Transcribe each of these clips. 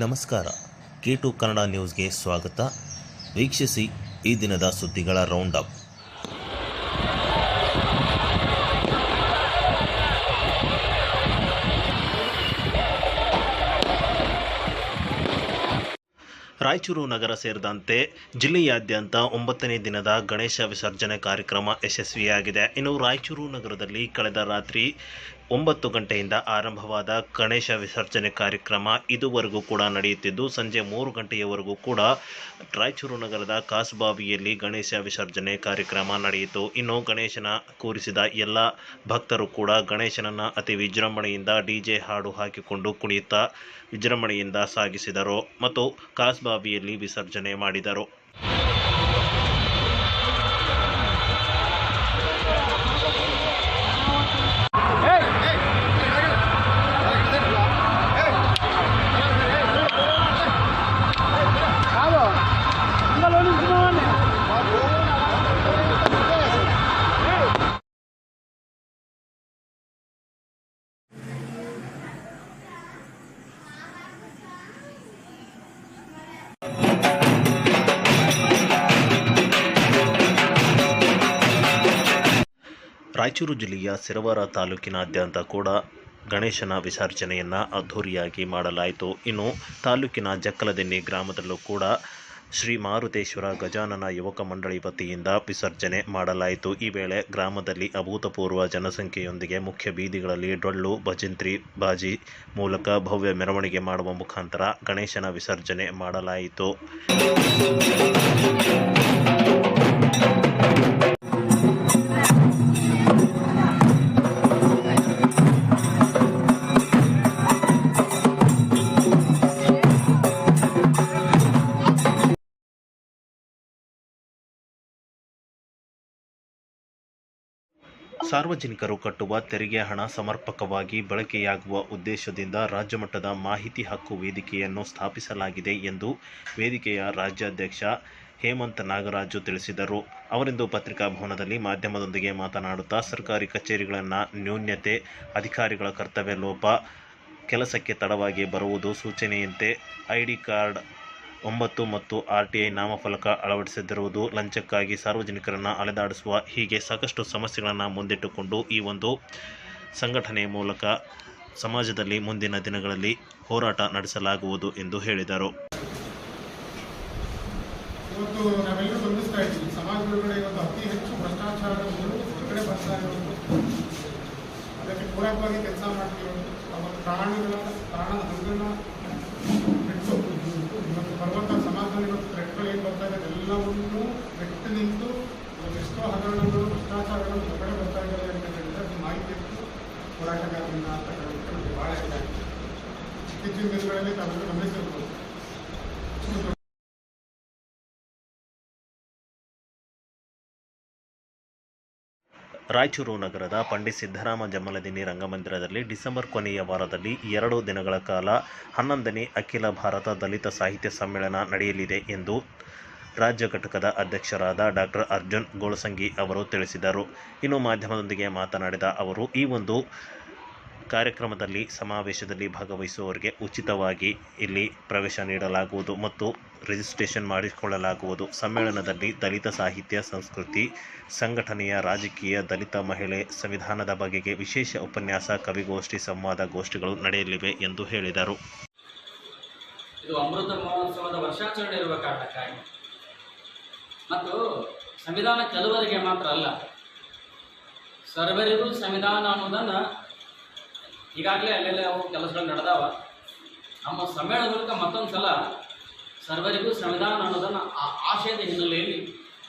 ನಮಸ್ಕಾರ. K to Kannada ನ್ಯೂಸ್ಗೆ ಸ್ವಾಗತ. ವೀಕ್ಷಿಸಿ ಈ ದಿನದ ಸುದ್ದಿಗಳ ರೌಂಡ್ ಅಪ್ ರಾಯಚೂರು ನಗರ ಸೇರಿದಂತೆ ಜಿಲ್ಲೆಯಾದ್ಯಂತ ಒಂಬತ್ತನೇ ದಿನದ ಗಣೇಶ ವಿಸರ್ಜನೆ ಕಾರ್ಯಕ್ರಮ ಯಶಸ್ವಿಯಾಗಿದೆ. ಇನ್ನು ರಾಯಚೂರು ನಗರದಲ್ಲಿ ಕಳೆದ ರಾತ್ರಿ ಒಂಬತ್ತು ಗಂಟೆಯಿಂದ ಆರಂಭವಾದ ಗಣೇಶ ವಿಸರ್ಜನೆ ಕಾರ್ಯಕ್ರಮ ಇದುವರೆಗೂ ಕೂಡ ನಡೆಯುತ್ತಿದ್ದು, ಸಂಜೆ ಮೂರು ಗಂಟೆಯವರೆಗೂ ಕೂಡ ರಾಯಚೂರು ನಗರದ ಕಾಸುಬಾವಿಯಲ್ಲಿ ಗಣೇಶ ವಿಸರ್ಜನೆ ಕಾರ್ಯಕ್ರಮ ನಡೆಯಿತು. ಇನ್ನು ಗಣೇಶನ ಕೂರಿಸಿದ ಎಲ್ಲ ಭಕ್ತರು ಕೂಡ ಗಣೇಶನನ್ನು ಅತಿ ವಿಜೃಂಭಣೆಯಿಂದ ಡಿಜೆ ಹಾಡು ಹಾಕಿಕೊಂಡು ಕುಣಿಯುತ್ತಾ ವಿಜೃಂಭಣೆಯಿಂದ ಸಾಗಿಸಿದರು ಮತ್ತು ಕಾಸ್ಬಾವಿಯಲ್ಲಿ ವಿಸರ್ಜನೆ ಮಾಡಿದರು. ರಾಯಚೂರು ಜಿಲ್ಲೆಯ ಸಿರವಾರ ತಾಲೂಕಿನಾದ್ಯಂತ ಕೂಡ ಗಣೇಶನ ವಿಸರ್ಜನೆಯನ್ನು ಅದ್ಧೂರಿಯಾಗಿ ಮಾಡಲಾಯಿತು. ಇನ್ನು ತಾಲೂಕಿನ ಜಕ್ಕಲದೆನ್ನಿ ಗ್ರಾಮದಲ್ಲೂ ಕೂಡ ಶ್ರೀ ಮಾರುತೇಶ್ವರ ಗಜಾನನ ಯುವಕ ಮಂಡಳಿ ವತಿಯಿಂದ ವಿಸರ್ಜನೆ ಮಾಡಲಾಯಿತು. ಈ ವೇಳೆ ಗ್ರಾಮದಲ್ಲಿ ಅಭೂತಪೂರ್ವ ಜನಸಂಖ್ಯೆಯೊಂದಿಗೆ ಮುಖ್ಯ ಬೀದಿಗಳಲ್ಲಿ ಡೊಳ್ಳು, ಭಜಂತ್ರಿ, ಬಾಜಿ ಮೂಲಕ ಭವ್ಯ ಮೆರವಣಿಗೆ ಮಾಡುವ ಮುಖಾಂತರ ಗಣೇಶನ ವಿಸರ್ಜನೆ ಮಾಡಲಾಯಿತು. ಸಾರ್ವಜನಿಕರು ಕಟ್ಟುವ ತೆರಿಗೆ ಹಣ ಸಮರ್ಪಕವಾಗಿ ಬಳಕೆಯಾಗುವ ಉದ್ದೇಶದಿಂದ ರಾಜ್ಯಮಟ್ಟದ ಮಾಹಿತಿ ಹಕ್ಕು ವೇದಿಕೆಯನ್ನು ಸ್ಥಾಪಿಸಲಾಗಿದೆ ಎಂದು ವೇದಿಕೆಯ ರಾಜ್ಯಾಧ್ಯಕ್ಷ ಹೇಮಂತ್ ನಾಗರಾಜು ತಿಳಿಸಿದರು. ಅವರಿಂದು ಪತ್ರಿಕಾಭವನದಲ್ಲಿ ಮಾಧ್ಯಮದೊಂದಿಗೆ ಮಾತನಾಡುತ್ತಾ ಸರ್ಕಾರಿ ಕಚೇರಿಗಳನ್ನು ನ್ಯೂನ್ಯತೆ ಅಧಿಕಾರಿಗಳ ಕರ್ತವ್ಯ ಲೋಪ, ಕೆಲಸಕ್ಕೆ ತಡವಾಗಿ ಬರುವುದು ಸೂಚನೆಯಂತೆ ಐಡಿ ಕಾರ್ಡ್ ಒಂಬತ್ತು ಮತ್ತು ಆರ್ಟಿಐ ನಾಮಫಲಕ ಅಳವಡಿಸದಿರುವುದು ಲಂಚಕ್ಕಾಗಿ ಸಾರ್ವಜನಿಕರನ್ನು ಅಲೆದಾಡಿಸುವ ಹೀಗೆ ಸಾಕಷ್ಟು ಸಮಸ್ಯೆಗಳನ್ನು ಮುಂದಿಟ್ಟುಕೊಂಡು ಈ ಒಂದು ಸಂಘಟನೆಯ ಮೂಲಕ ಸಮಾಜದಲ್ಲಿ ಮುಂದಿನ ದಿನಗಳಲ್ಲಿ ಹೋರಾಟ ನಡೆಸಲಾಗುವುದು ಎಂದು ಹೇಳಿದರು. ಇವತ್ತು ಅತಿ ಹೆಚ್ಚು ಭ್ರಷ್ಟಾಚಾರಗಳು ಹೊರಗಡೆ ಬರ್ತಾ ಅದಕ್ಕೆ ಪೂರಕವಾಗಿ ಕೆಲಸ ಮಾಡ್ತೀವಿ. ಅವರ ಪ್ರಾಣಿಗಳ ಪ್ರಾಣದ ಹಂಗನ್ನ ಬಿಟ್ಟು ಇವತ್ತು ಬರುವಂಥ ಸಮಾಜದಲ್ಲಿ ಇವತ್ತು ಥ್ರೆಟ್ಗಳು ಏನು ಬರ್ತಾ ಇದೆ ಎಲ್ಲವನ್ನೂ ಬಿಟ್ಟು ನಿಂತು ಇವತ್ತು ಎಷ್ಟೋ ಹಗರಣಗಳು ಭ್ರಷ್ಟಾಚಾರಗಳು ಹೊರಗಡೆ ಬರ್ತಾ ಇದ್ದಾರೆ ಅಂತ ಹೇಳಿದ್ರೆ ಅದು ಮಾಹಿತಿ ಇತ್ತು ರಾಯಚೂರು ನಗರದ ಪಂಡಿತ್ ಸಿದ್ದರಾಮ ಜಮ್ಮಲದಿನಿ ರಂಗಮಂದಿರದಲ್ಲಿ ಡಿಸೆಂಬರ್ ಕೊನೆಯ ವಾರದಲ್ಲಿ ಎರಡು ದಿನಗಳ ಕಾಲ ಹನ್ನೊಂದನೇ ಅಖಿಲ ಭಾರತ ದಲಿತ ಸಾಹಿತ್ಯ ಸಮ್ಮೇಳನ ನಡೆಯಲಿದೆ ಎಂದು ರಾಜ್ಯ ಘಟಕದ ಅಧ್ಯಕ್ಷರಾದ ಡಾಕ್ಟರ್ ಅರ್ಜುನ್ ಗೋಳಸಂಗಿ ಅವರು ತಿಳಿಸಿದರು. ಇನ್ನು ಮಾಧ್ಯಮದೊಂದಿಗೆ ಮಾತನಾಡಿದ ಅವರು, ಈ ಒಂದು ಕಾರ್ಯಕ್ರಮದಲ್ಲಿ ಸಮಾವೇಶದಲ್ಲಿ ಭಾಗವಹಿಸುವವರಿಗೆ ಉಚಿತವಾಗಿ ಇಲ್ಲಿ ಪ್ರವೇಶ ನೀಡಲಾಗುವುದು ಮತ್ತು ರಿಜಿಸ್ಟ್ರೇಷನ್ ಮಾಡಿಕೊಳ್ಳಲಾಗುವುದು. ಸಮ್ಮೇಳನದಲ್ಲಿ ದಲಿತ ಸಾಹಿತ್ಯ, ಸಂಸ್ಕೃತಿ, ಸಂಘಟನೆಯ ರಾಜಕೀಯ, ದಲಿತ ಮಹಿಳೆ ಸಂವಿಧಾನದ ಬಗೆಗೆ ವಿಶೇಷ ಉಪನ್ಯಾಸ, ಕವಿಗೋಷ್ಠಿ, ಸಂವಾದ ಗೋಷ್ಠಿಗಳು ನಡೆಯಲಿವೆ ಎಂದು ಹೇಳಿದರು. ಇದು ಅಮೃತ ಮಹೋತ್ಸವದ ವರ್ಷಾಚರಣೆ ಇರುವ ಕಾರಣಕ್ಕಾಗಿ. ಮತ್ತು ಸಂವಿಧಾನ ಕೆಲವರಿಗೆ ಮಾತ್ರ ಅಲ್ಲ, ಸರ್ವರಿಗೂ ಸಂವಿಧಾನ ಅನ್ನೋದನ್ನು ಈಗಾಗಲೇ ಅಲ್ಲೆಲ್ಲ ಅವು ಕೆಲಸಗಳು ನಡೆದಾವ. ನಮ್ಮ ಸಮ್ಮೇಳನ ಮೂಲಕ ಮತ್ತೊಂದು ಸಲ ಸರ್ವರಿಗೂ ಸಂವಿಧಾನ ಅನ್ನೋದನ್ನು ಆ ಆಶಯದ ಹಿನ್ನೆಲೆಯಲ್ಲಿ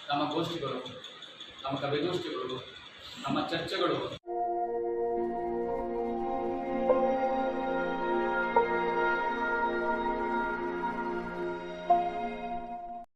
ನಮ್ಮ ಗೋಷ್ಠಿಗಳು, ನಮ್ಮ ಕವಿಗೋಷ್ಠಿಗಳು, ನಮ್ಮ ಚರ್ಚೆಗಳು